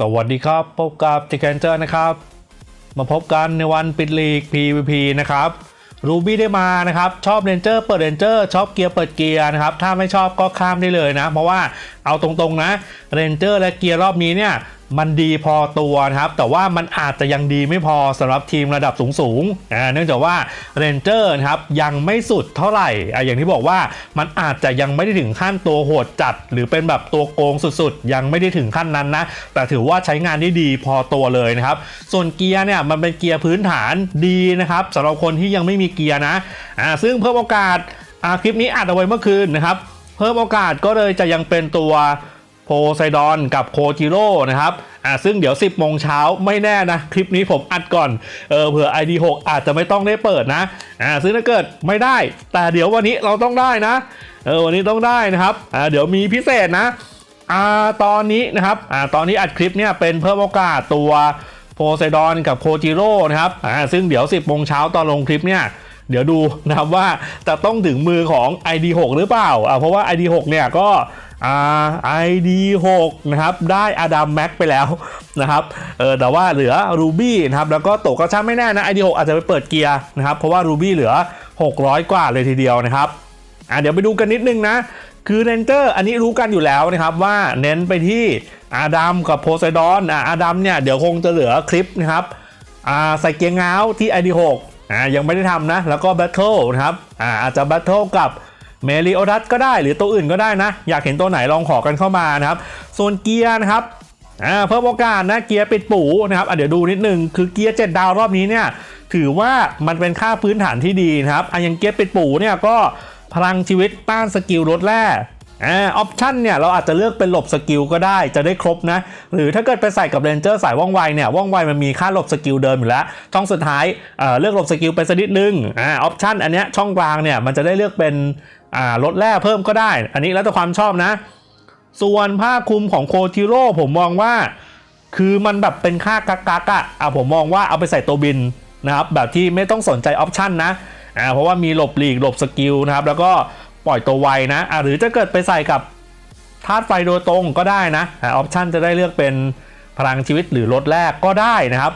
สวัสดีครับ พบกับจิแคนเจอร์นะครับ มาพบกันในวันปิดลีก PVP นะครับรูบี้ได้มานะครับ ชอบเรนเจอร์เปิดเรนเจอร์ชอบเกียร์เปิดเกียร์นะครับ ถ้าไม่ชอบก็ข้ามได้เลยนะ เพราะว่าเอาตรงๆนะเรนเจอร์และเกียร์รอบนี้เนี่ย มันดีพอตัวนะครับ แต่ว่ามันอาจจะยังดีไม่พอสำหรับทีมระดับสูงๆเนื่องจากว่าเรนเจอร์นะครับยังไม่สุดเท่าไหร่ออย่างที่บอกว่ามันอาจจะยังไม่ได้ถึงขั้นตัวโหดจัด หรือเป็นแบบตัวโกงสุดๆ ยังไม่ได้ถึงขั้นนั้นนะ แต่ถือว่าใช้งานได้ดีพอตัวเลยนะครับ ส่วนเกียร์เนี่ยมันเป็นเกียร์พื้นฐานดีนะครับสำหรับคนที่ยังไม่มีเกียร์นะอ่าซึ่งเพิ่มโอกาสอ่าคลิปนี้อัดเอาไว้เมื่อคืนนะครับ เพิ่มโอกาสก็เลยจะยังเป็นตัว โพไซดอนกับโคจิโร่นะครับอ่าซึ่งเดี๋ยว 10โมงเช้าไม่แน่นะ คลิปนี้ผมอัดก่อนเออเผื่อ ID6 อาจจะไม่ต้องได้เปิดนะอ่าซึ่งถ้าเกิดไม่ได้ แต่เดี๋ยววันนี้เราต้องได้นะเออวันนี้ต้องได้นะครับอ่าเดี๋ยวมีพิเศษนะอ่าตอนนี้นะครับอ่าตอนนี้อัดคลิปเนี่ยเป็นเพิ่มโอกาสตัวโพไซดอนกับโคจิโร่นะครับอ่าซึ่งเดี๋ยว 10โมงเช้าตอนลงคลิปเนี่ยเดี๋ยวดูนะครับว่าจะต้องถึงมือของ ID6 หรือเปล่าอ่าเพราะว่า ID6 เนี่ยก็ อ่า ID6 นะครับได้อดัมแม็กไปแล้วนะครับเออแต่ว่าเหลือ Ruby นะครับแล้วก็ตกกระช่างไม่แน่นะ ID6 อาจจะไปเปิดเกียร์นะครับเพราะว่า Ruby เหลือ 600 กว่าเลยทีเดียวนะครับอ่าเดี๋ยวไปดูกันนิดนึงนะคือเรนเจอร์อันนี้รู้กันอยู่แล้วนะครับว่าเน้นไปที่อาดัมกับโพไซดอนอ่าอาดัมเนี่ยเดี๋ยวคงจะเหลือคลิปนะครับอ่าใส่เกียร์ง้าวที่ ID6 อ่ายังไม่ได้ทำนะ แล้วก็แบทเทิลนะครับอ่าอาจจะแบทเทิลกับ เมลิโอดัสก็ได้หรือตัวอื่นก็ได้นะ อยากเห็นตัวไหนลองขอกันเข้ามานะครับ ส่วนเกียร์นะครับเพิ่มโอกาสนะเกียร์ปิดปูนะครับเดี๋ยวดูนิดนึงคือเกียร์7ดาวรอบนี้เนี่ยถือว่ามันเป็นค่าพื้นฐานที่ดีนะครับอะย่างเกียร์ปิดปูเนี่ยก็พลังชีวิตต้านสกิลลดแร่อ่าออปชันเนี่ยเราอาจจะเลือกเป็นหลบสกิลก็ได้จะได้ครบนะ หรือถ้าเกิดไปใส่กับเรนเจอร์สายว่องไวเนี่ยว่องไวมันมีค่าหลบสกิลเดิมอยู่แล้ว ช่องสุดท้ายเอ่อเลือกหลบสกิลไปสักนิดนึงอ่าออปชันอันเนี้ยช่องกลางเนี่ยมันจะได้เลือกเป็น อ่าลดแร่เพิ่มก็ได้ อันนี้แล้วแต่ความชอบนะ ส่วนผ้าคลุมของโคจิโร่ผมมองว่า คือมันแบบเป็นค่ากักกักอะอะผมมองว่าเอาไปใส่ตัวบินนะครับแบบที่ไม่ต้องสนใจออปชันนะอ่าเพราะว่ามีหลบหลีกหลบสกิลนะครับแล้วก็ปล่อยตัวไวนะอะหรือจะเกิดไปใส่กับธาตุไฟโดยตรงก็ได้นะออปชันจะได้เลือกเป็นพลังชีวิตหรือลดแรกก็ได้นะครับ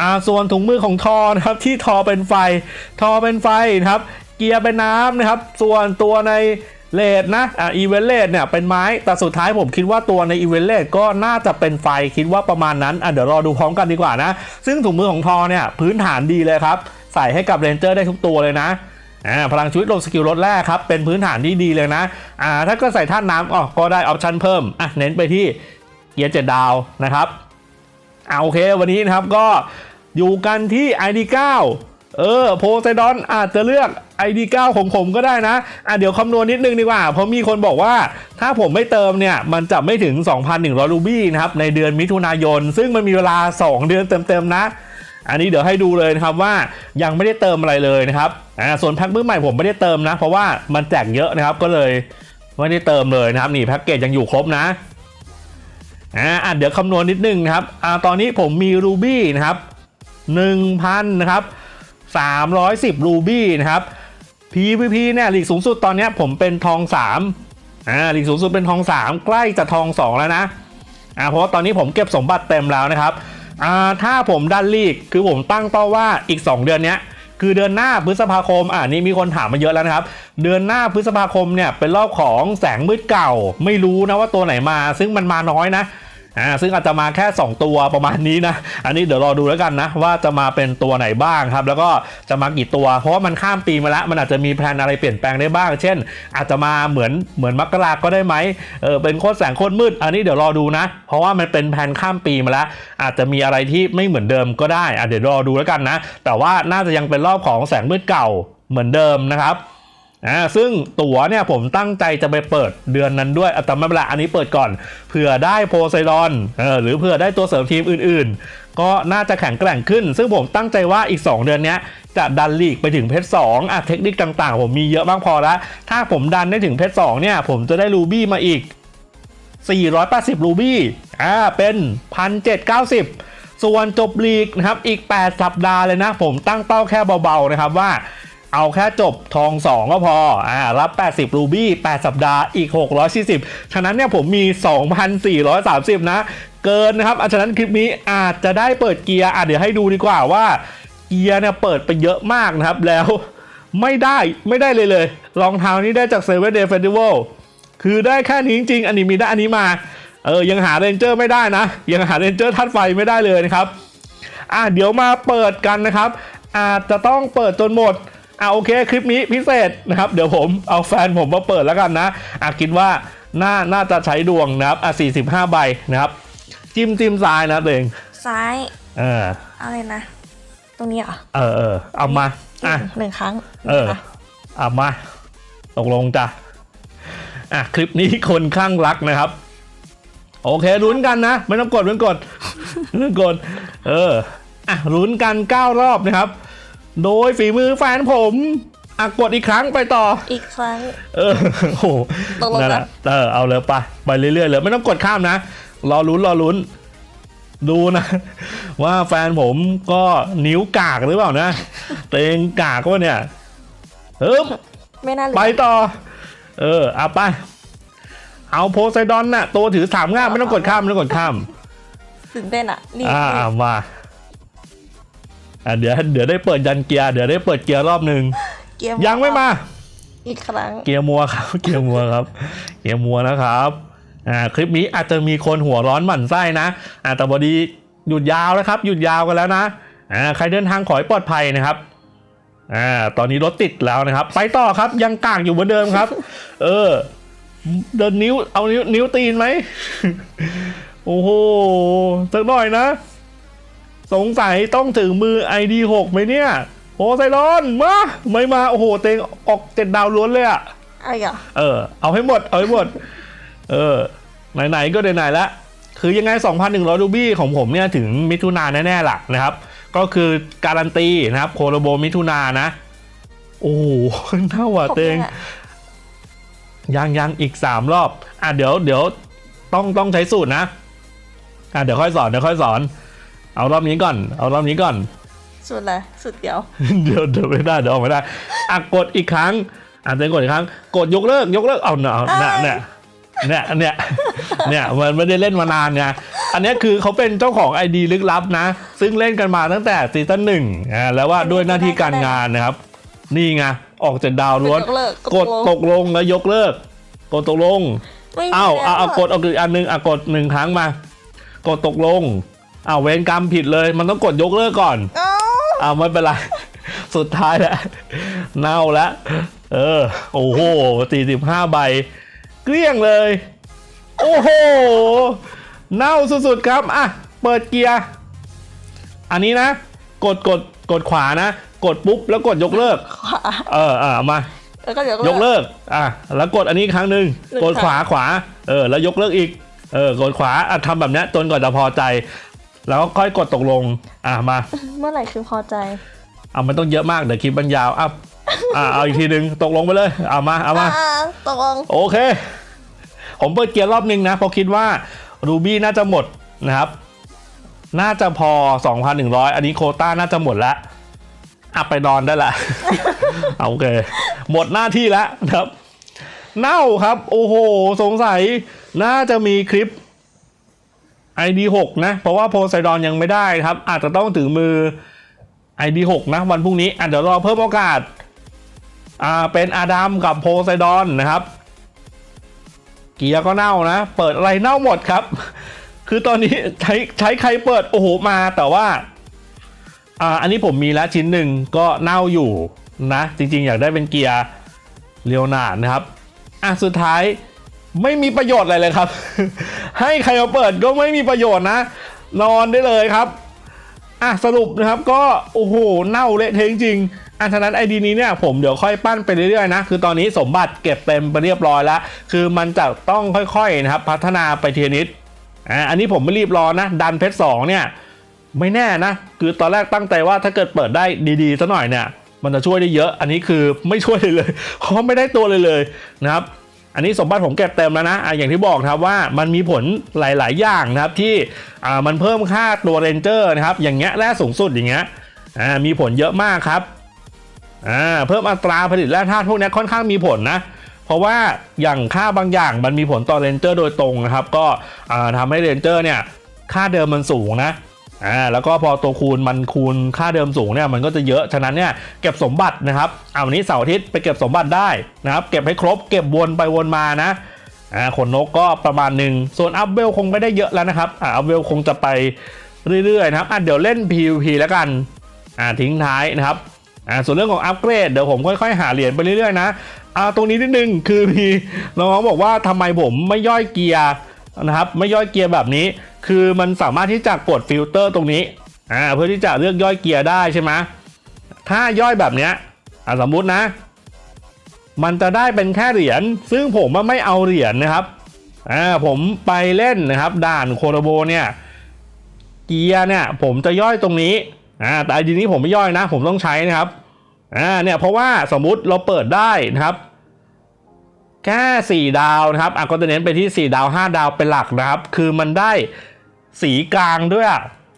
อ่าส่วนถุงมือของทอนะครับที่ทอเป็นไฟ ทอเป็นไฟนะครับ เกียร์เป็นน้ำนะครับ ส่วนตัวในเลดนะอ่าอีเวนเลดเนี่ยเป็นไม้ แต่สุดท้ายผมคิดว่าตัวในอีเวนเลดก็น่าจะเป็นไฟคิดว่าประมาณนั้นอะเดี๋ยวรอดูพร้อมกันดีกว่านะ ซึ่งถุงมือของทอเนี่ยพื้นฐานดีเลยครับ ใส่ให้กับเรนเจอร์ได้ทุกตัวเลยนะอ่าพลังชีวิตลงสกิลลดแรกครับ เป็นพื้นฐานที่ดีเลยนะอ่าถ้าก็ใส่ท่าน้ำอ๋อก็ได้ออปชันเพิ่มอะเน้นไปที่เกียร์เจ็ดดาวนะครับเอาโอเควันนี้นะครับก็อยู่กันที่ ID9 เออโพไซดอนอาจจะเลือก ID9 ของผมก็ได้นะ อะเดี๋ยวคำนวณนิดนึงดีกว่า เพราะมีคนบอกว่าถ้าผมไม่เติมเนี่ย มันจะไม่ถึง 2,100 รูบี้นะครับ ในเดือนมิถุนายน ซึ่งมันมีเวลา 2 เดือนเต็มๆนะ อันนี้เดี๋ยวให้ดูเลยนะครับว่ายังไม่ได้เติมอะไรเลยนะครับ อ่าส่วนแพ็คมือใหม่ผมไม่ได้เติมนะ เพราะว่ามันแจกเยอะนะครับก็เลยไม่ได้เติมเลยนะครับนี่แพ็กเกจยังอยู่ครบนะ อ่าอะเดี๋ยวคำนวณนิดนึงนะครับ อ่าตอนนี้ผมมีรูบี้นะครับ1,000นะครับ 310 รูบี้นะครับ PVP เนี่ยหลีกสูงสุดตอนนี้ผมเป็นทอง3อ่าหลีกสูงสุดเป็นทอง 3 ใกล้จะทอง 2 แล้วนะอ่าเพราะว่าตอนนี้ผมเก็บสมบัติเต็มแล้วนะครับอ่าถ้าผมดันลีกคือผมตั้งเป้าว่าอีก 2 เดือนเนี้ยคือเดือนหน้าพฤษภาคมอ่านี่มีคนถามมาเยอะแล้วนะครับ เดือนหน้าพฤษภาคมเนี่ยเป็นรอบของแสงมืดเก่า ไม่รู้นะว่าตัวไหนมา ซึ่งมันมาน้อยนะ อ่าซึ่งอาจจะมาแค่ 2 ตัวประมาณนี้นะ อันนี้เดี๋ยวรอดูแล้วกันนะ ว่าจะมาเป็นตัวไหนบ้างครับ แล้วก็จะมากี่ตัว เพราะว่ามันข้ามปีมาแล้วมันอาจจะมีแพลนอะไรเปลี่ยนแปลงได้บ้าง เช่น อาจจะมาเหมือนเหมือนมกราก็ได้ไหมเออเป็นโคตรแสงโคตรมืด อันนี้เดี๋ยวรอดูนะ เพราะว่ามันเป็นแผนข้ามปีมาแล้ว อาจจะมีอะไรที่ไม่เหมือนเดิมก็ได้อะเดี๋ยวรอดูแล้วกันนะ แต่ว่าน่าจะยังเป็นรอบของแสงมืดเก่าเหมือนเดิมนะครับ อ่าซึ่งตั๋วเนี่ยผมตั้งใจจะไปเปิดเดือนนั้นด้วยอะแต่ไม่เป็นไรอันนี้เปิดก่อนเผื่อได้โพไซดอนเออหรือเผื่อได้ตัวเสริมทีมอื่นๆ ก็น่าจะแข็งแกร่งขึ้น ซึ่งผมตั้งใจว่าอีก 2 เดือนนี้จะดันลีกไปถึงเพชรสองอะเทคนิคต่างๆ ผมมีเยอะมากพอล้วถ้าผมดันได้ถึงเพชรสองเนี่ยผมจะได้รูบี้มาอีก 480 รูบี้อ่าเป็น 1,790 ส่วนจบลีกนะครับอีก 8 สัปดาห์เลยนะ ผมตั้งเป้าแค่เบาๆนะครับว่า เอาแค่จบทอง 2 ก็พออ่ารับ 80 รูบี้ 8 สัปดาห์ อีก 640 ฉะนั้นเนี่ยผมมี 2,430 นะ เกินนะครับอฉะนั้นคลิปนี้อาจจะได้เปิดเกียร์อะเดี๋ยวให้ดูดีกว่าว่า เกียร์เนี่ยเปิดไปเยอะมากนะครับ แล้วไม่ได้ไม่ได้เลยเลยรองเท้านี้ได้จากเซเว่นเดย์เฟสติวัลคือได้แค่นี้จริงๆ อันนี้มีได้อันนี้มา เออ ยังหาเรนเจอร์ไม่ได้นะ ยังหาเรนเจอร์ทัดไฟไม่ได้เลยนะครับ อะเดี๋ยวมาเปิดกันนะครับ อาจจะต้องเปิดจนหมด อะโอเคคลิปนี้พิเศษนะครับ เดี๋ยวผมเอาแฟนผมมาเปิดแล้วกันนะอะคิดว่าน่าน่าจะใช้ดวงนะครับอะ45ใบนะครับ จิ้มจิ้มซ้ายนะตัวเองซ้ายเออเอาเลยนะ ตรงนี้เหรอเออเออเอามาอะหนึ่งครั้ง เออนะคะอะมา ตกลงจ้ะอะคลิปนี้คนข้างรักนะครับ โอเคลุ้นกันนะ ไม่ต้องกดไม่ต้องกดไม่ต้องกด เอออะลุ้นกัน9รอบนะครับ โดยฝีมือแฟนผมอะกดอีกครั้งไปต่อ อีกครั้ง เออโอ้โหตกลงนั่นแหนะละเออเอาเลยไปไปเรื่อยๆเลยไม่ต้องกดข้ามนะรอลุ้นรอลุ้น ดูนะ ว่าแฟนผมก็นิ้วกากหรือเปล่านะเตงกากวะเนี่ยเฮ้ยไม่น่าเหลืไปอต่อ เออเอาไป เอาโพไซดอนน่ะ ตัวถือสามง่ามไม่ต้องกดข้ามไม่ต้องกดข้าม ตื่นเต้นอะรีบอ่ารีบเอามา อะเดี๋ยวเดี๋ยวได้เปิดยันเกียร์เดี๋ยวได้เปิดเกียร์รอบหนึ่งเกียร์ยังไม่มา อีกครั้ง เกียร์มัวครับ เกียร์มัวครับ เกียร์มัวนะครับอ่าคลิปนี้อาจจะมีคนหัวร้อนหมั่นไส้นะอ่าแต่พอดีหยุดยาวนะครับ หยุดยาวกันแล้วนะอ่าใครเดินทางขอให้ปลอดภัยนะครับอ่าตอนนี้รถติดแล้วนะครับ ไปต่อครับยังกากอยู่เหมือนเดิมครับ เออเดินนิ้วเอานิ้วนิ้วตีนไหมโอ้โหสักหน่อยนะ สงสัยต้องถึงมือ ID6 ไหมเนี่ยโอ้ไซรอนมาไม่มาโอ้โหเต็งออกเจ็ดดาวล้วนเลยอะเอาอีกเหรอเออเอาให้หมดเอาให้หมด เออ ไหนๆก็ไหนๆแล้วคือยังไง 2,100 รูบี้ของผมเนี่ยถึงมิถุนายนแน่ๆล่ะนะครับ ก็คือการันตีนะครับโคโลโบมิถุนายนนะ โอ้โหเท่าอะผมเตงนี่ยยังยังอีก 3 รอบ อะเดี๋ยวเดี๋ยวต้องต้องใช้สูตรนะ อะเดี๋ยวค่อยสอนเดี๋ยวค่อยสอน เอารอบนี้ก่อน เอารอบนี้ก่อน สุดเลยสุดเดียว เดี๋ยวเดี๋ยวไม่ได้เดี๋ยวออกไม่ได้อะกดอีกครั้งอะเต้นกดอีกครั้ง กดยกเลิกยกเลิกเอาเนาะเนี่ยเนี่ยเนี่ยเนี่ยเนี่ยมันไม่ได้เล่นมานานไงอันเนี้ยคือเขาเป็นเจ้าของไอดีลึกลับนะ ซึ่งเล่นกันมาตั้งแต่ซีซั่นหนึ่งอ่าแล้วว่าด้วยหน้าที่การงานนะครับ นี่ไงออกจากดาวล้วนยกเลิกกดตกลงแล้วยกเลิก กดตกลงไม่มีอ้าวแล้วเอาเอากดเอาอีกอันหนึงอะกดหนึ่งครั้งมา กดตกลง อ้าวเวรกรรมผิดเลย มันต้องกดยกเลิกก่อนเอ้าอ้าวไม่เป็นไร สุดท้ายแล้วเน่าแล้วเออ โอ้โหสี่สิบห้าใบ เกลี้ยงเลย โอ้โห เน่าสุดๆครับ อะ เปิดเกียร์ อันนี้นะ กดกดกดขวานะ กดปุ๊บแล้วกดยกเลิก ขวาเอออะมา แล้วก็ยกยกเลิก อะ แล้วกดอันนี้อีกครั้งหนึ่งหนึ่งกดขวาขวา เออ แล้วยกเลิกอีก เออ กดขวา อะทำแบบเนี้ยจนกว่าจะพอใจ แล้วก็ค่อยกดตกลง อะมา เมื่อไหร่คือพอใจเอามันต้องเยอะมากเดี๋ยวคลิปมันยาวอะอะเอาอีกทีหนึ่งตกลงไปเลยเอามาเอามาอ่าตกลงโอเค ผมเปิดเกียร์รอบหนึ่งนะเพราะคิดว่ารูบี้น่าจะหมดนะครับ น่าจะพอ 2,100 อันนี้โควต้าน่าจะหมดแล้วอะไปนอนได้ละ เอาโอเค หมดหน้าที่แล้วนะครับ เน่าครับ โอ้โห สงสัยน่าจะมีคลิป ID6 นะ เพราะว่าโพไซดอนยังไม่ได้ครับ อาจจะต้องถึงมือ ID6 นะ วันพรุ่งนี้อะเดี๋ยวรอเพิ่มโอกาสอ่าเป็นอาดัมกับโพไซดอนนะครับ เกียร์ก็เน่านะ เปิดอะไรเน่าหมดครับ คือตอนนี้ใช้ใช้ใครเปิดโอ้โหมาแต่ว่าอ่าอันนี้ผมมีแล้วชิ้นหนึ่งก็เน่าอยู่นะ จริงๆ อยากได้เป็นเกียร์เรียวนาดนะครับอะสุดท้าย ไม่มีประโยชน์อะไรเลยครับ ให้ใครมาเปิดก็ไม่มีประโยชน์นะ นอนได้เลยครับอะสรุปนะครับก็โอ้โหเน่าเละเทะจริงอันฉะนั้นไอดีนี้เนี่ยผมเดี๋ยวค่อยปั้นไปเรื่อยๆนะคือตอนนี้สมบัติเก็บเต็มไปเรียบร้อยแล้ว คือมันจะต้องค่อยๆนะครับพัฒนาไปเทีละนิดอ่าอันนี้ผมไม่รีบร้อนนะ ดันเพชรสองเนี่ยไม่แน่นะ คือตอนแรกตั้งใจว่าถ้าเกิดเปิดได้ดีๆซะหน่อยเนี่ยมันจะช่วยได้เยอะ อันนี้คือไม่ช่วยเลยเลยเพราะไม่ได้ตัวเลยเลยนะครับ อันนี้สมบัติผมเก็บเต็มแล้วนะอะอย่างที่บอกครับว่ามันมีผลหลาย ๆ อย่างนะครับที่อ่ามันเพิ่มค่าตัวเรนเจอร์นะครับอย่างเงี้ยแร่สูงสุดอย่างเงี้ยอ่ามีผลเยอะมากครับอ่าเพิ่มอัตราผลิตแร่ธาตุพวกนี้ค่อนข้างมีผลนะเพราะว่าอย่างค่าบางอย่างมันมีผลต่อเรนเจอร์โดยตรงนะครับ ก็อ่าทำให้เรนเจอร์เนี่ยค่าเดิมมันสูงนะ อ่าแล้วก็พอตัวคูณมันคูณค่าเดิมสูงเนี่ยมันก็จะเยอะ ฉะนั้นเนี่ยเก็บสมบัตินะครับเอาวันนี้เสาร์อาทิตย์ไปเก็บสมบัติได้นะครับเก็บให้ครบเก็บวนไปวนมานะอ่าขนนกก็ประมาณหนึ่งส่วนอัพเวลคงไม่ได้เยอะแล้วนะครับอ่าอัพเวลคงจะไปเรื่อยๆนะครับอะเดี๋ยวเล่น PVP แล้วกันอ่าทิ้งท้ายนะครับอ่าส่วนเรื่องของอัปเกรดเดี๋ยวผมค่อยๆ หาเหรียญไปเรื่อยๆนะอ่าตรงนี้นิดนึงคือมีน้องๆบอกว่าทำไมผมไม่ย่อยเกียร์ นะครับไม่ย่อยเกียร์แบบนี้ คือมันสามารถที่จะกดฟิลเตอร์ตรงนี้อ่าเพื่อที่จะเลือกย่อยเกียร์ได้ใช่ไหมถ้าย่อยแบบเนี้ยสมมุตินะ มันจะได้เป็นแค่เหรียญซึ่งผมไม่เอาเหรียญนะครับอ่าผมไปเล่นนะครับ ด่านโคโรโบเนี่ยเกียร์เนี่ยผมจะย่อยตรงนี้อ่าแต่อันนี้ผมไม่ย่อยนะ ผมต้องใช้นะครับอ่าเนี่ยเพราะว่าสมมุติเราเปิดได้นะครับ แค่ 4 ดาวนะครับอะก็จะเน้นไปที่ 4 ดาว 5 ดาวเป็นหลักนะครับ คือมันได้สีกลางด้วย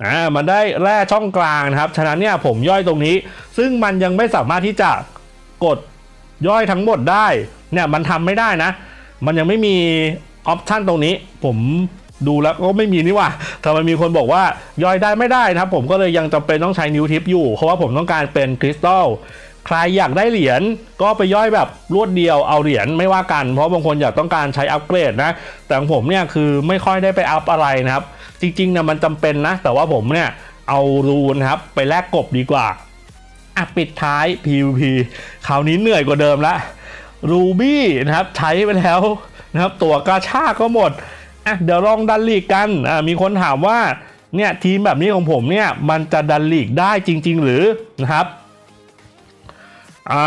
อ่ามันได้แร่ช่องกลางนะครับ ฉะนั้นเนี่ยผมย่อยตรงนี้ ซึ่งมันยังไม่สามารถที่จะกดย่อยทั้งหมดได้ เนี่ยมันทำไม่ได้นะ มันยังไม่มีออปชันตรงนี้ ผมดูแล้วก็ไม่มีนี่หว่าทำไมมีคนบอกว่าย่อยได้ไม่ได้นะครับ ผมก็เลยยังจำเป็นต้องใช้นิ้วทิปอยู่ เพราะว่าผมต้องการเป็นคริสตัล ใครอยากได้เหรียญก็ไปย่อยแบบรวดเดียวเอาเหรียญไม่ว่ากัน เพราะบางคนอยากต้องการใช้อัปเกรดนะ แต่ของผมเนี่ยคือไม่ค่อยได้ไปอัพอะไรนะครับ จริงๆนะมันจำเป็นนะ แต่ว่าผมเนี่ยเอารูนนะครับไปแลกกบดีกว่าอะปิดท้าย PVP คราวนี้เหนื่อยกว่าเดิมละรูบี้นะครับใช้ไปแล้วนะครับตัวกาชาก็หมดอะเดี๋ยวลองดันลีกกันอะมีคนถามว่าเนี่ยทีมแบบนี้ของผมเนี่ยมันจะดันลีกได้จริง ๆ หรือนะครับ อ่า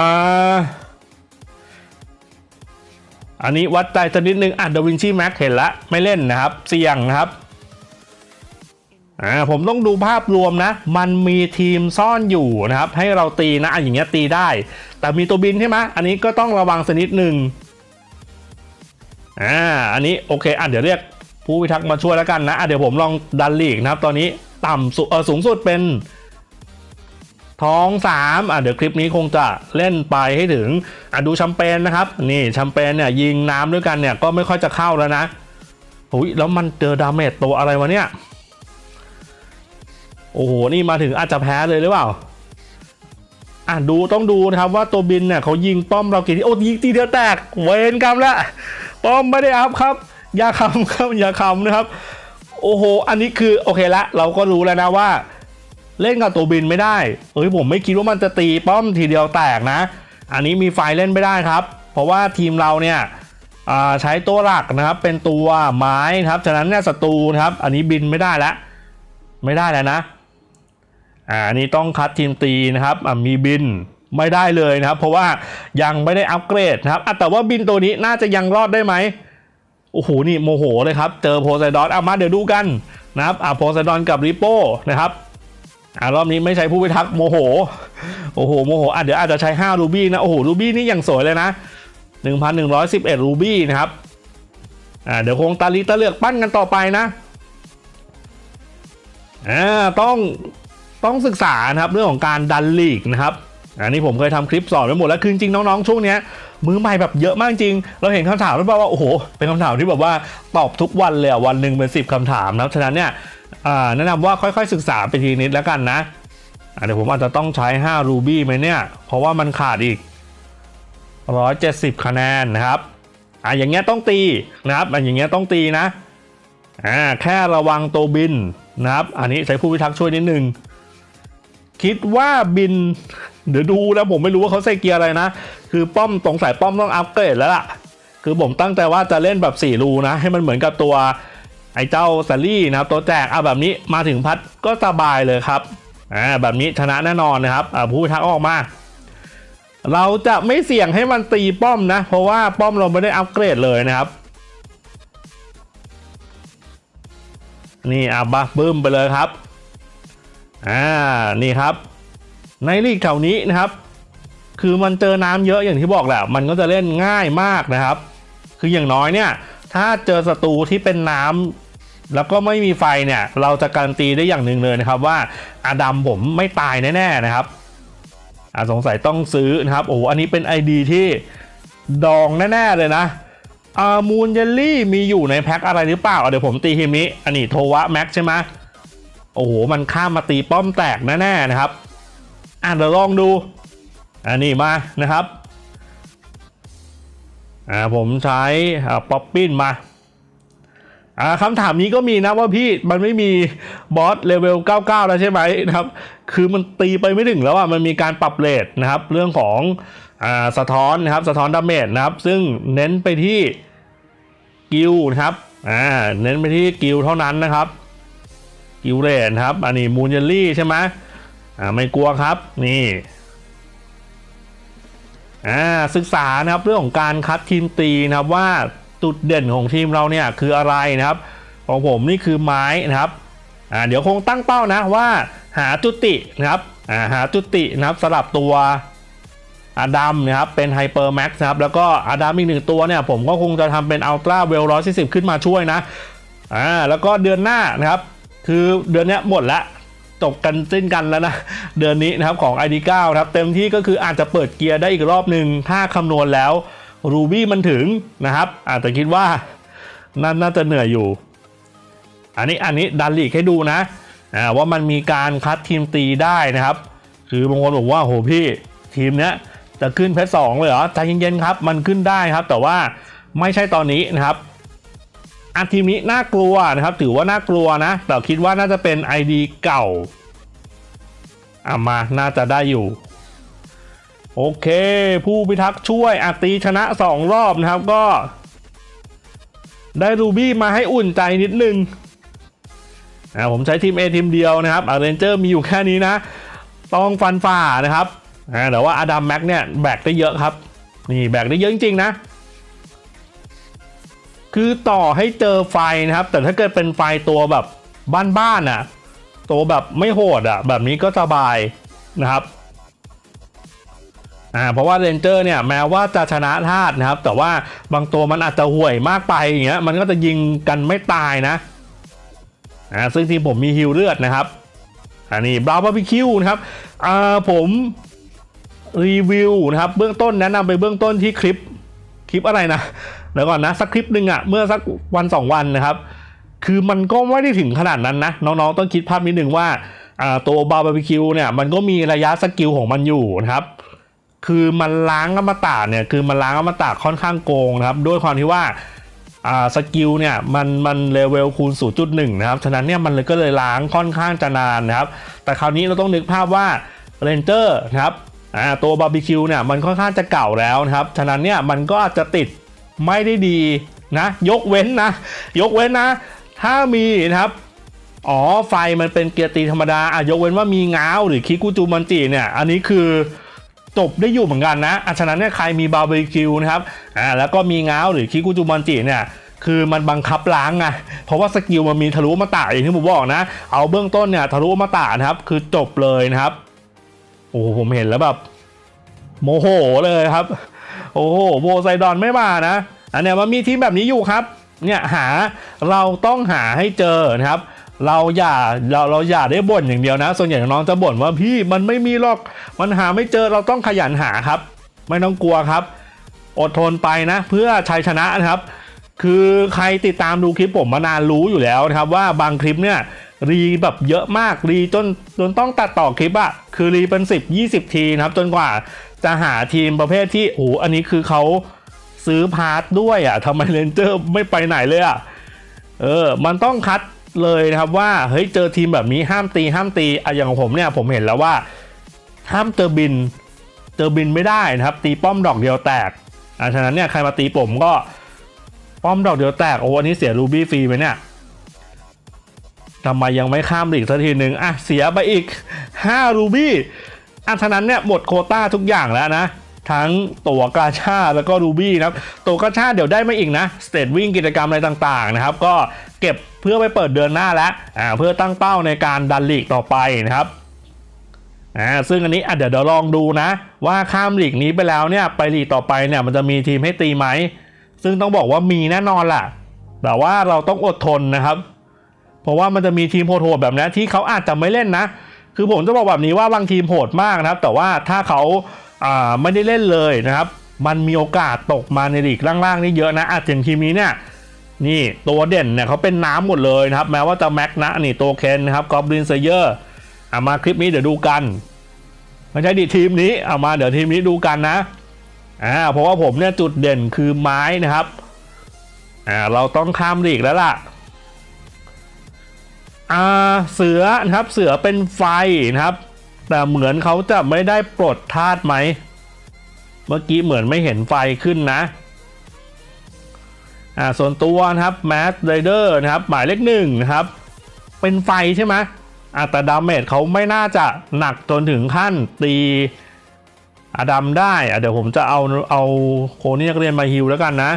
อันนี้วัดใจสักนิดนึงอะดาวินชีแม็กเห็นละไม่เล่นนะครับ เสี่ยงนะครับอ่าผมต้องดูภาพรวมนะ มันมีทีมซ่อนอยู่นะครับ ให้เราตีนะอะอย่างเงี้ยตีได้ แต่มีตัวบินใช่ไหมอันนี้ก็ต้องระวังสักนิดนึงอ่าอันนี้โอเคอะเดี๋ยวเรียกผู้พิทักษ์มาช่วยแล้วกันนะอะเดี๋ยวผมลองดันลีกนะครับ ตอนนี้ต่ำสุดเออสูงสุดเป็น ท้องสามอะเดี๋ยวคลิปนี้คงจะเล่นไปให้ถึงอะดูแชมเปญนะครับ นี่แชมเปญเนี่ยยิงน้ำด้วยกันเนี่ยก็ไม่ค่อยจะเข้าแล้วนะหุยแล้วมันเจอดาเมจตัวอะไรวะเนี่ย โอ้โห นี่มาถึงอาจจะแพ้เลยหรือเปล่าอะดูต้องดูนะครับว่าตัวบินเนี่ยเขายิงป้อมเรากี่ทีโอ้ยิงทีเดียวแตกเวนกรรมละป้อมไม่ได้อัพครับอย่าคำครับอย่าคำนะครับ โอ้โห อันนี้คือโอเคละ เราก็รู้แล้วนะว่า เล่นกับตัวบินไม่ได้เอ้ยผมไม่คิดว่ามันจะตีป้อมทีเดียวแตกนะ อันนี้มีไฟเล่นไม่ได้ครับ เพราะว่าทีมเราเนี่ยใช้ตัวหลักนะครับเป็นตัวไม้ครับฉะนั้นเนี่ยศัตรูนะครับ อันนี้บินไม่ได้แล้วไม่ได้แล้วนะอ่าอันนี้ต้องคัดทีมตีนะครับมีบินไม่ได้เลยนะครับ เพราะว่ายังไม่ได้อัปเกรดนะครับแต่ว่าบินตัวนี้น่าจะยังรอดได้ไหมโอ้โหนี่โมโหเลยครับ เจอโพไซดอนเอามาเดี๋ยวดูกันนะครับอ่าโพไซดอนกับริโป้นะครับ อ่ารอบนี้ไม่ใช้ผู้พิทักษ์โมโห โอ้โหโมโหอะเดี๋ยวอาจจะใช้ 5 รูบี้นะ โอ้โหรูบี้นี่อย่างสวยเลยนะ 1,111 รูบี้นะครับอ่าเดี๋ยวคงตาลีตะเลือกปั้นกันต่อไปนะอ่าต้องต้องศึกษานะครับเรื่องของการดันลีกนะครับอันนี้ผมเคยทำคลิปสอนไปหมดแล้วคือจริงน้องๆช่วงเนี้ยมือใหม่แบบเยอะมากจริง เราเห็นคำถามแล้วแบบว่าโอ้โหเป็นคำถามที่แบบว่าตอบทุกวันเลยอะวันหนึ่งเป็น 10คำถามนะครับฉะนั้นเนี่ย แนะนำว่าค่อยๆศึกษาไปทีนิดแล้วกันนะเดี๋ยวผมอาจจะต้องใช้5 Ruby ไหมเนี่ย เพราะว่ามันขาดอีก 170 คะแนนนะครับอ่าอย่างเงี้ยต้องตีนะครับอ่าอย่างเงี้ยต้องตีนะอ่าแค่ระวังตัวบินนะครับ อันนี้ใช้ผู้พิทักษ์ช่วยนิดนึง คิดว่าบิน เดี๋ยวดูนะผมไม่รู้ว่าเขาใส่เกียร์อะไรนะ คือป้อมตรงสายป้อมต้องอัปเกรดแล้วล่ะ คือผมตั้งใจว่าจะเล่นแบบ 4 รูนะ ให้มันเหมือนกับตัว ไอ้เจ้าซารี่นะครับตัวแจกเอะแบบนี้มาถึงพัดก็สบายเลยครับอ่าแบบนี้ชนะแน่นอนนะครับอ่าผู้ทักออกมา เราจะไม่เสี่ยงให้มันตีป้อมนะ เพราะว่าป้อมเราไม่ได้อัปเกรดเลยนะครับ นี่อะบัฟบึ้มไปเลยครับอ่านี่ครับ ในลีกแถวนี้นะครับ คือมันเจอน้ำเยอะอย่างที่บอกแหละมันก็จะเล่นง่ายมากนะครับ คืออย่างน้อยเนี่ย ถ้าเจอศัตรูที่เป็นน้ำแล้วก็ไม่มีไฟเนี่ย เราจะการันตีได้อย่างหนึ่งเลยนะครับว่าอาดัมผมไม่ตายแน่ๆนะครับอ่าสงสัยต้องซื้อนะครับโอ้โหอันนี้เป็น ID ที่ดองแน่ๆเลยนะอามูนเยลลี่มีอยู่ในแพ็คอะไรหรือเปล่าเดี๋ยวผมตีทีมนี้ อันนี้โทวะแม็กใช่ไหมโอ้โห มันข้ามมาตีป้อมแตกแน่ๆนะครับ อะเดี๋ยวลองดู อันนี้มานะครับ อ่าผมใช้อ่าป๊อปปิ้นมาอ่าคำถามนี้ก็มีนะว่าพี่มันไม่มีบอสเลเวล 99 แล้วใช่ไหมนะครับ คือมันตีไปไม่ถึงแล้วอะมันมีการปรับเลทนะครับ เรื่องของอ่าสะท้อนนะครับสะท้อนดาเมจนะครับ ซึ่งเน้นไปที่กิลนะครับอ่าเน้นไปที่กิลเท่านั้นนะครับกิลเลทนะครับ อันนี้มูนเยลลี่ใช่ไหมอ่าไม่กลัวครับนี่ อ่าศึกษานะครับเรื่องของการคัดทีมตีนะครับว่าจุดเด่นของทีมเราเนี่ยคืออะไรนะครับ ของผมนี่คือไม้นะครับอ่าเดี๋ยวคงตั้งเป้านะว่าหาจุตินะครับอ่าหาจุตินะครับสลับตัวอาดัมนะครับเป็นไฮเปอร์แม็กซ์นะครับแล้วก็อาดัมอีกหนึ่งตัวเนี่ยผมก็คงจะทำเป็นอัลตร้าเวลร้อยสิบขึ้นมาช่วยนะอ่าแล้วก็เดือนหน้านะครับ คือเดือนนี้หมดละ จบกันสิ้นกันแล้วนะ เดือนนี้นะครับของ ID9 ครับเต็มที่ก็คืออาจจะเปิดเกียร์ได้อีกรอบหนึ่งถ้าคำนวณแล้วรูบี้มันถึงนะครับ อาจจะคิดว่านาน่าจะเหนื่อยอยู่ อันนี้อันนี้ดันลีกให้ดูนะว่ามันมีการคัดทีมตีได้นะครับ คือบางคนบอกว่าโหพี่ทีมเนี้ยจะขึ้นเพชรสองเลยเหรอใจเย็นๆครับ มันขึ้นได้ครับ แต่ว่าไม่ใช่ตอนนี้นะครับ อันทีมนี้น่ากลัวนะครับ ถือว่าน่ากลัวนะ แต่คิดว่าน่าจะเป็น ID เก่าอะมาน่าจะได้อยู่ โอเค ผู้พิทักษ์ช่วยอาตีชนะ 2 รอบนะครับก็ ได้รูบี้มาให้อุ่นใจนิดนึงอ่าผมใช้ทีม A ทีมเดียวนะครับอาร์เรนเจอร์มีอยู่แค่นี้นะ ต้องฟันฝ่านะครับอ่าแต่ว่าอดัมแม็กเนี่ยแบกได้เยอะครับ นี่แบกได้เยอะจริงๆนะ คือต่อให้เจอไฟนะครับ แต่ถ้าเกิดเป็นไฟตัวแบบบ้านๆอะ ตัวแบบไม่โหดอะ แบบนี้ก็สบายนะครับอ่าเพราะว่าเรนเจอร์เนี่ยแม้ว่าจะชนะธาตุนะครับ แต่ว่าบางตัวมันอาจจะห่วยมากไปอย่างเงี้ยมันก็จะยิงกันไม่ตายนะอ่าซึ่งทีมผมมีฮิลเลือดนะครับอันนี้บราวบาร์บีคิวนะครับอ่าผมรีวิวนะครับเบื้องต้นแนะนำไปเบื้องต้นที่คลิปคลิปอะไรนะ เดี๋ยวก่อนนะสักคลิปหนึ่งอะเมื่อสักวันสองวันนะครับ คือมันก็ไม่ได้ถึงขนาดนั้นนะน้องๆต้องคิดภาพนิดหนึ่งว่าตัวบาร์บีคิวเนี่ยมันก็มีระยะสกิลของมันอยู่นะครับ คือมันล้างอมตะเนี่ยคือมันล้างอมตะค่อนข้างโกงนะครับ ด้วยความที่ว่าสกิลเนี่ยมันมันเลเวลคูณ 0.1 นะครับ ฉะนั้นเนี่ยมันเลยก็เลยล้างค่อนข้างจะนานนะครับ แต่คราวนี้เราต้องนึกภาพว่าเรนเจอร์นะครับตัวบาร์บีคิวเนี่ยมันค่อนข้างจะเก่าแล้วนะครับ ฉะนั้นเนี่ยมันก็อาจจะติด ไม่ได้ดีนะ ยกเว้นนะ ยกเว้นนะ ถ้ามีนะครับอ๋อไฟมันเป็นเกียร์ตีธรรมดาอะยกเว้นว่ามีง้าวหรือคิกุจูมันจิเนี่ย อันนี้คือจบได้อยู่เหมือนกันนะอะฉะนั้นเนี่ยใครมีบาร์บีคิวนะครับอ่าแล้วก็มีง้าวหรือคิกุจูมันจิเนี่ยคือมันบังคับล้างไงเพราะว่าสกิลมันมีทะลุมาตะอย่างที่ผมบอกนะ เอาเบื้องต้นเนี่ยทะลุมาตะนะครับ คือจบเลยนะครับ โอ้ผมเห็นแล้วแบบ โมโหเลยครับ อ้โหโบไซดอนไม่มานะอันเนี้ยมันมีทีมแบบนี้อยู่ครับเนี่ยหาเราต้องหาให้เจอนะครับเราอย่าเราเราอย่าได้บ่นอย่างเดียวนะ ส่วนใหญ่น้องจะบ่นว่าพี่มันไม่มีหรอกมันหาไม่เจอเราต้องขยันหาครับ ไม่ต้องกลัวครับ อดทนไปนะ เพื่อชัยชนะนะครับ คือใครติดตามดูคลิปผมมานานรู้อยู่แล้วนะครับ ว่าบางคลิปเนี่ยรีแบบเยอะมากรีจนจนต้องตัดต่อคลิปอะคือรีเป็น 10 20 ทีนะครับ จนกว่า จะหาทีมประเภทที่โอ้โหอันนี้คือเขาซื้อพาร์ทด้วยอะทำไมเรนเจอร์ไม่ไปไหนเลยอะเออ มันต้องคัดเลยนะครับว่าเฮ้ยเจอทีมแบบนี้ห้ามตีห้ามตีอะอย่างของผมเนี่ยผมเห็นแล้วว่า ห้ามเจอบินเจอบินไม่ได้นะครับ ตีป้อมดอกเดียวแตกอะฉะนั้นเนี่ยใครมาตีผมก็ป้อมดอกเดียวแตกโอ้อันนี้เสียรูบี้ฟรีไปเนี่ยทำไมยังไม่ข้ามลีกสักทีหนึ่งอะเสียไปอีก5รูบี้ อะฉะนั้นเนี่ยหมดโคต้าทุกอย่างแล้วนะ ทั้งตัวกาชาแล้วก็รูบี้นะครับ ตัวกาชาเดี๋ยวได้มาอีกนะสเตทวิ่งกิจกรรมอะไรต่างๆนะครับ ก็เก็บเพื่อไปเปิดเดือนหน้าแล้วอ่าเพื่อตั้งเป้าในการดันลีกต่อไปนะครับอ่าซึ่งอันนี้อะเดี๋ยวเดี๋ยวลองดูนะ ว่าข้ามลีกนี้ไปแล้วเนี่ยไปลีกต่อไปเนี่ยมันจะมีทีมให้ตีไหม ซึ่งต้องบอกว่ามีแน่นอนล่ะ แต่ว่าเราต้องอดทนนะครับ เพราะว่ามันจะมีทีมโหดๆแบบนี้ที่เขาอาจจะไม่เล่นนะ คือผมจะบอกแบบนี้ว่าบางทีมโหดมากนะครับ แต่ว่าถ้าเขาไม่ได้เล่นเลยนะครับ มันมีโอกาสตกมาในลีกล่างๆนี่เยอะนะอาจจะอย่างทีมนี้เนี่ยนี่ตัวเด่นเนี่ยเขาเป็นน้ำหมดเลยนะครับ แม้ว่าจะแม็กนะนี่ตัวเคนนะครับกอบลินเซเยอร์เอามาคลิปนี้เดี๋ยวดูกันไม่ใช่ดิทีมนี้เอามาเดี๋ยวทีมนี้ดูกันนะอ่าเพราะว่าผมเนี่ยจุดเด่นคือไม้นะครับอ่าเราต้องข้ามลีกแล้วล่ะ อ่าเสือนะครับเสือเป็นไฟนะครับ แต่เหมือนเขาจะไม่ได้ปลดธาตุไหม เมื่อกี้เหมือนไม่เห็นไฟขึ้นนะอ่าส่วนตัวนะครับแมสไรเดอร์นะครับหมายเลขหนึ่งนะครับ เป็นไฟใช่ไหมอ่าแต่ดาเมจเขาไม่น่าจะหนักจนถึงขั้นตีอดัมได้อะเดี๋ยวผมจะเอาเอาโคนี่นักเรียนมาฮิวแล้วกันนะ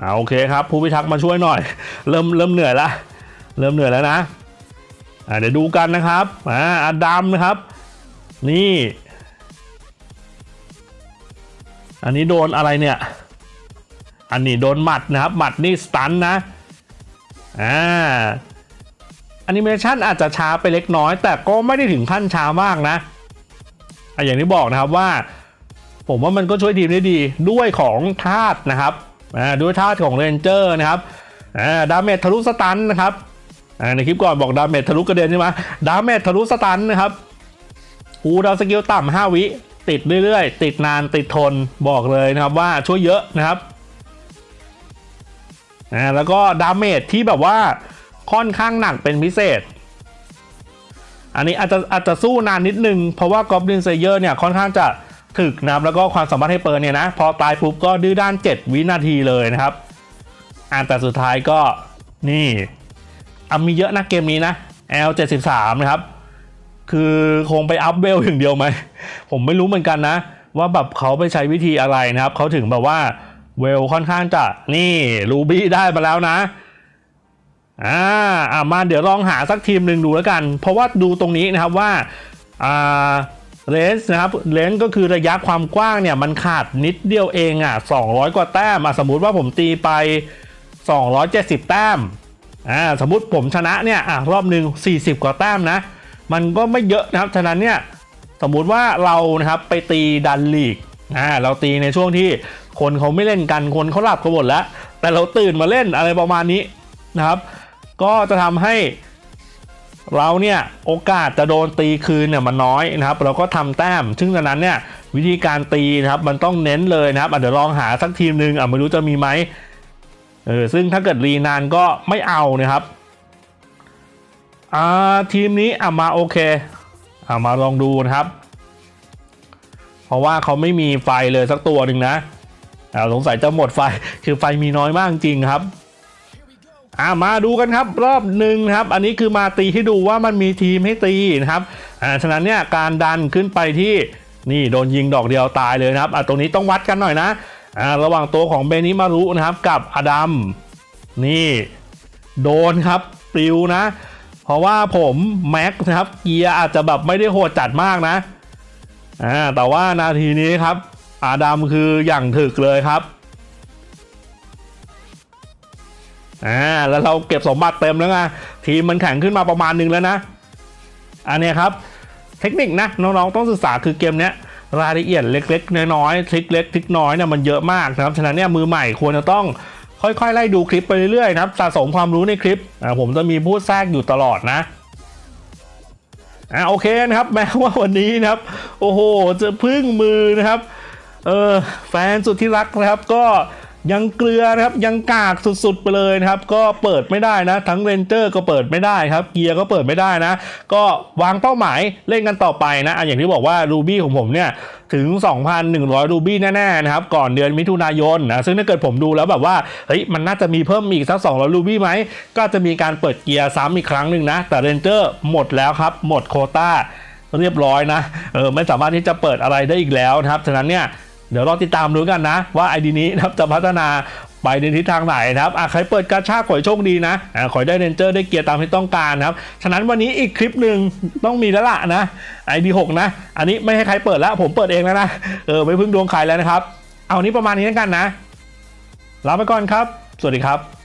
อ่าโอเคครับ ผู้พิทักษ์มาช่วยหน่อย เริ่มเริ่มเหนื่อยละ เริ่มเหนื่อยแล้วนะอ่าเดี๋ยวดูกันนะครับอ่าอดัมนะครับ นี่ อันนี้โดนอะไรเนี่ย อันนี้โดนหมัดนะครับ หมัดนี่สตันนะอ่าแอนิเมชันอาจจะช้าไปเล็กน้อย แต่ก็ไม่ได้ถึงขั้นช้ามากนะอย่างที่บอกนะครับว่า ผมว่ามันก็ช่วยทีมได้ดีด้วยของธาตุนะครับอ่าด้วยธาตุของเรนเจอร์นะครับอ่าดาเมจทะลุสตันนะครับ ในคลิปก่อนบอกดาเมจทะลุกระเด็นใช่ไหมดาเมจทะลุสตันนะครับคูดาวสกิลต่ำ5วิติดเรื่อยๆ ติดนานติดทนบอกเลยนะครับว่าช่วยเยอะนะครับแล้วก็ดาเมจที่แบบว่าค่อนข้างหนักเป็นพิเศษ อันนี้อาจจะอาจจะสู้นานนิดนึง เพราะว่ากอบลินเซเยอร์เนี่ยค่อนข้างจะถึกนะครับแล้วก็ความสามารถให้เปิดเนี่ยนะ พอตายปุ๊บก็ดื้อด้าน 7 วินาทีเลยนะครับอ่าแต่สุดท้ายก็นี่ อะมีเยอะนะเกมนี้นะ L73 นะครับ คือคงไปอัพเวลอย่างเดียวไหม ผมไม่รู้เหมือนกันนะ ว่าแบบเขาไปใช้วิธีอะไรนะครับ เขาถึงแบบว่าเวลค่อนข้างจะนี่รูบี้ได้มาแล้วนะอ่าอ่ามาเดี๋ยวลองหาสักทีมหนึ่งดูแล้วกัน เพราะว่าดูตรงนี้นะครับว่าอ่าเลนส์นะครับเลนส์ก็คือระยะความกว้างเนี่ยมันขาดนิดเดียวเองอะ200 กว่าแต้มอะสมมุติว่าผมตีไป 270 แต้ม อ่าสมมุติผมชนะเนี่ยอะรอบหนึ่ง40 กว่าแต้มนะ มันก็ไม่เยอะนะครับ ฉะนั้นเนี่ยสมมุติว่าเรานะครับไปตีดันลีกอ่าเราตีในช่วงที่คนเขาไม่เล่นกันคนเขาหลับกันหมดแล้ว แต่เราตื่นมาเล่นอะไรประมาณนี้นะครับ ก็จะทำให้เราเนี่ยโอกาสจะโดนตีคืนเนี่ยมันน้อยนะครับ เราก็ทำแต้ม ซึ่งดังนั้นเนี่ยวิธีการตีนะครับมันต้องเน้นเลยนะครับเดี๋ยวลองหาสักทีมหนึ่งอะไม่รู้จะมีไหม เออซึ่งถ้าเกิดรีนานก็ไม่เอานะครับอ่าทีมนี้อะมาโอเคอะมาลองดูนะครับ เพราะว่าเขาไม่มีไฟเลยสักตัวหนึ่งนะอ่าสงสัยจะหมดไฟคือไฟมีน้อยมากจริงครับอ่ามาดูกันครับรอบหนึ่งครับ อันนี้คือมาตีให้ดูว่ามันมีทีมให้ตีนะครับอ่าฉะนั้นเนี่ยการดันขึ้นไปที่นี่โดนยิงดอกเดียวตายเลยนะครับอ่าตรงนี้ต้องวัดกันหน่อยนะ อ่าระหว่างตัวของเบนิมารุนะครับกับอดัมนี่ โดนครับปลิวนะ เพราะว่าผมแม็กนะครับเกียร์อาจจะแบบไม่ได้โหดจัดมากนะอ่าแต่ว่านาทีนี้ครับ อาดัมคืออย่างถึกเลยครับอ่าแล้วเราเก็บสมบัติเต็มแล้วไงทีมมันแข็งขึ้นมาประมาณหนึงแล้วนะ อันนี้ครับ เทคนิคนะน้องๆต้องศึกษาคือเกมเนี้ย รายละเอียดเล็กๆ น้อยๆทริคเล็กทริคน้อยเนี่ยมันเยอะมากนะครับ ฉะนั้นเนี่ยมือใหม่ควรจะต้องค่อยๆ ไล่ดูคลิปไปเรื่อยๆนะครับสะสมความรู้ในคลิปผมจะมีพูดแทรกอยู่ตลอดนะอ่าโอเคนะครับแม้ว่าวันนี้นะครับ โอ้โหจะพึ่งมือนะครับเออแฟนสุดที่รักนะครับก็ ยังเกลือนะครับยังกากสุดๆไปเลยนะครับ ก็เปิดไม่ได้นะ ทั้งเรนเจอร์ก็เปิดไม่ได้ครับเกียร์ก็เปิดไม่ได้นะ ก็วางเป้าหมายเล่นกันต่อไปนะอย่างที่บอกว่ารูบี้ของผมเนี่ยถึง 2,100 รูบี้แน่ๆนะครับก่อนเดือนมิถุนายนนะซึ่งถ้าเกิดผมดูแล้วแบบว่าเฮ้ยมันน่าจะมีเพิ่มอีกสัก 200 รูบี้ไหม ก็จะมีการเปิดเกียร์ซ้ำอีกครั้งหนึ่งนะ แต่เรนเจอร์หมดแล้วครับ หมดโคต้าเรียบร้อยนะเออไม่สามารถที่จะเปิดอะไรได้อีกแล้วนะครับฉะนั้นเนี่ย เดี๋ยวรอติดตามดูกันนะ ว่าไอดีนี้นะครับจะพัฒนาไปในทิศทางไหนนะครับใครเปิดกาชาขอยโชคดีนะอะขอยได้เรนเจอร์ได้เกียร์ตามที่ต้องการครับ ฉะนั้นวันนี้อีกคลิปหนึ่งต้องมีแล้วล่ะนะไอดีหกนะ อันนี้ไม่ให้ใครเปิดแล้วผมเปิดเองแล้วนะ เออไม่พึ่งดวงใครแล้วนะครับ เอานี้ประมาณนี้แล้วกันนะ ลาไปก่อนครับ สวัสดีครับ